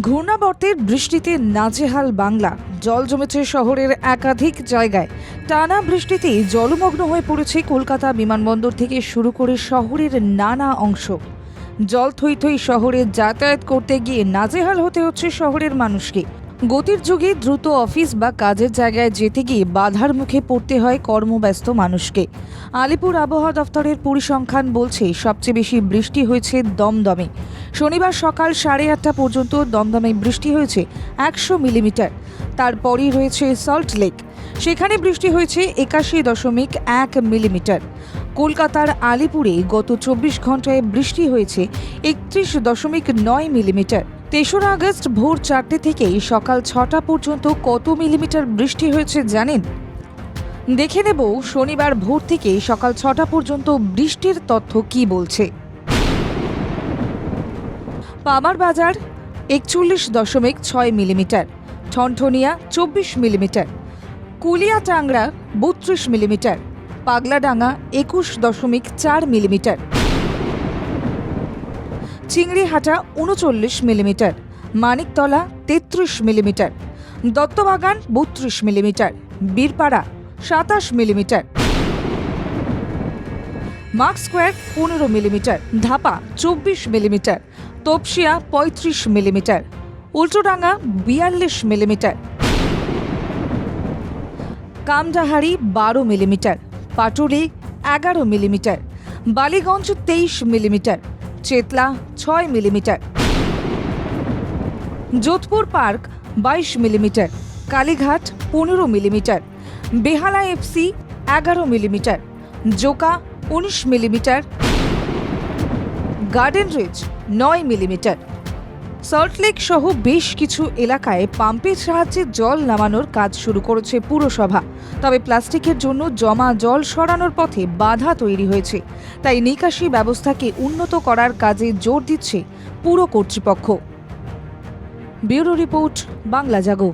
ঘূর্ণাবর্তের বৃষ্টিতে নাজেহাল বাংলা। জল জমেছে শহরের একাধিক জায়গায়। টানা বৃষ্টিতে জলমগ্ন হয়ে পড়েছে কলকাতা বিমানবন্দর থেকে শুরু করে শহরের নানা অংশ। জল থই থই শহরে যাতায়াত করতে গিয়ে নাজেহাল হতে হচ্ছে শহরের মানুষকে। গতির যুগে দ্রুত অফিস বা কাজের জায়গায় যেতে গিয়ে বাধার মুখে পড়তে হয় কর্মব্যস্ত মানুষকে। আলিপুর আবহাওয়া দফতরের পরিসংখ্যান বলছে, সবচেয়ে বেশি বৃষ্টি হয়েছে দমদমে। শনিবার সকাল সাড়ে আটটা পর্যন্ত দমদমে বৃষ্টি হয়েছে একশো মিলিমিটার। তারপরই রয়েছে সল্ট লেক। সেখানে বৃষ্টি হয়েছে একাশি দশমিক এক মিলিমিটার। কলকাতার আলিপুরে গত চব্বিশ ঘন্টায় বৃষ্টি হয়েছে একত্রিশ দশমিক নয় মিলিমিটার। তেসরা আগস্ট ভোর চারটে থেকে সকাল ছটা পর্যন্ত কত মিলিমিটার বৃষ্টি হয়েছে জানেন? দেখে নেব শনিবার ভোর থেকে সকাল ছটা পর্যন্ত বৃষ্টির তথ্য কি বলছে। পামার বাজার একচল্লিশ দশমিক ছয় মিলিমিটার, ঠনঠনিয়া চব্বিশ মিলিমিটার, কুলিয়াটাংরা বত্রিশ মিলিমিটার, পাগলাডাঙ্গা একুশ দশমিক চার মিলিমিটার চিংড়িহাটা উনচল্লিশ মিলিমিটার, মানিকতলা তেত্রিশ মিলিমিটার, দত্তবাগান বত্রিশ মিলিমিটার, বীরপাড়া সাতাশ মিলিমিটার, মার্ক স্কোয়ার পনেরো মিলিমিটার, ধাপা চব্বিশ মিলিমিটার, তপসিয়া পঁয়ত্রিশ মিলিমিটার, উল্টোডাঙ্গা বিয়াল্লিশ মিলিমিটার কামডাহারি বারো মিলিমিটার, পাটুলি এগারো মিলিমিটার, বালিগঞ্জ তেইশ মিলিমিটার চেতলা ছয় মিলিমিটার। যোধপুর পার্ক বাইশ মিলিমিটার, কালীঘাট পনেরো মিলিমিটার, বেহালা এফসি এগারো মিলিমিটার, জোকা উনিশ মিলিমিটার, গার্ডেন রিচ নয় মিলিমিটার। সল্টলেক সহ বেশ কিছু এলাকায় পাম্পের সাহায্যে জল নামানোর কাজ শুরু করেছে পুরসভা। তবে প্লাস্টিকের জন্য জমা জল সরানোর পথে বাধা তৈরি হয়েছে। তাই নিকাশি ব্যবস্থাকে উন্নত করার কাজে জোর দিচ্ছে পুর কর্তৃপক্ষ। Bureau report, Bangla Jago.